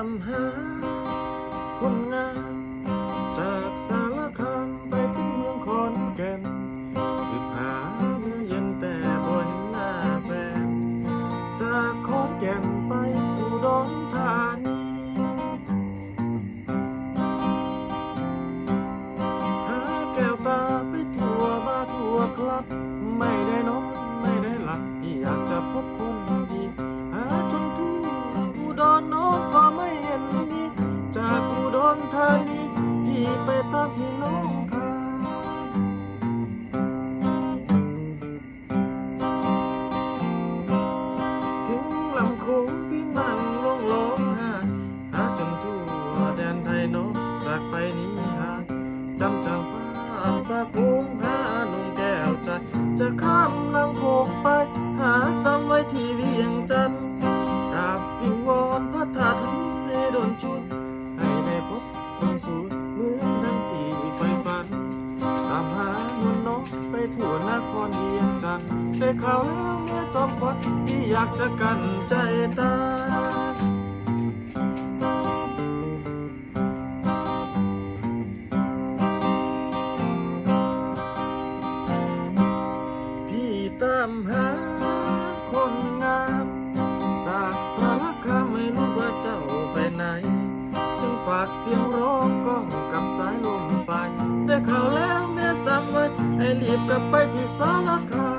ามหา คนงานจากสารคามไปถึงเมืองคอนแก่นสืบหาเมื่อเย็นแต่พอเห็นหน้าแฟน จากคอนแก่นไปอุดรธานีหาแก้วตาไปทั่วมาทั่วครับ อุดรธานีพี่ไปตามพี่น้องคายถึงลำโขงพี่นั่งลงร้องไห้หาจนทั่วแดนไทยน้องจากไปนี้หาจำจำฟ้าปาโค้งหาหนุ่มแก้วใจ จะข้ามลำโขงไป หาซ้ำไว้ที่เวียงจันทร์ ได้ข่าวแล้วเมียจอมขวัญที่อยากจะกันใจตายพี่ตามหาคนงาม จากสารคามไม่รู้ว่าเจ้าไปไหน จึงฝากเสียงร้องก้องกับสายลมไปได้ข่าวแล้วแม่สั่งไว้ให้รีบกลับไปที่สารคาม